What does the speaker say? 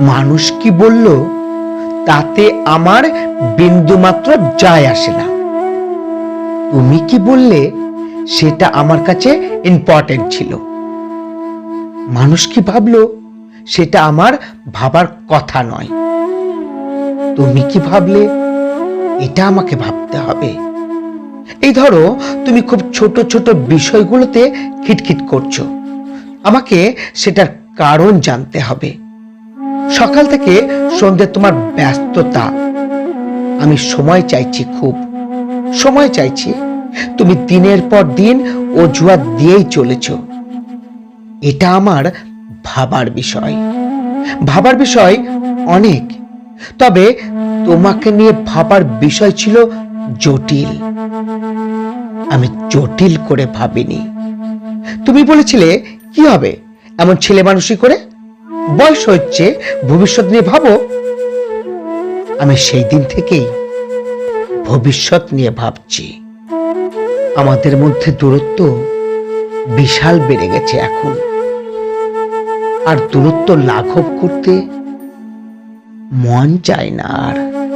মানুষ কি বলল? তাতে আমার বিন্দুমাত্র যায় আসে না। তুমি কি বললে? সেটা আমার কাছে ইম্পর্টেন্ট ছিল। মানুষ কি ভাবলো? সেটা আমার ভাবার কথা নয়। তুমি কি ভাবলে? এটা আমাকে ভাবতে হবে। এই ধরো, তুমি খুব ছোট ছোট বিষয়গুলোতে খিটখিট করছ। আমাকে সেটার কারণ জানতে হবে। সকাল থেকে সন্ধ্যে তোমার ব্যস্ততা। আমি সময় চাইছি খুব। সময় চাইছি। তুমি দিনের পর দিন অজুহাত দিয়েই চলেছ। এটা আমার ভাবার বিষয়। ভাবার বিষয় অনেক। তবে তোমাকে নিয়ে ভাবার বিষয় ছিল জটিল। আমি জটিল করে ভাবিনি। তুমি বলেছিলে, কি হবে? এমন ছেলে মানুষই করে বয়স হচ্ছে, ভবিষ্যৎ নিয়ে ভাবো। আমি সেই দিন থেকেই ভবিষ্যৎ নিয়ে ভাবছি। আমাদের মধ্যে দূরত্ব বিশাল বেড়ে গেছে এখন। আর দূরত্ব লাঘব করতে মন চায় না আর।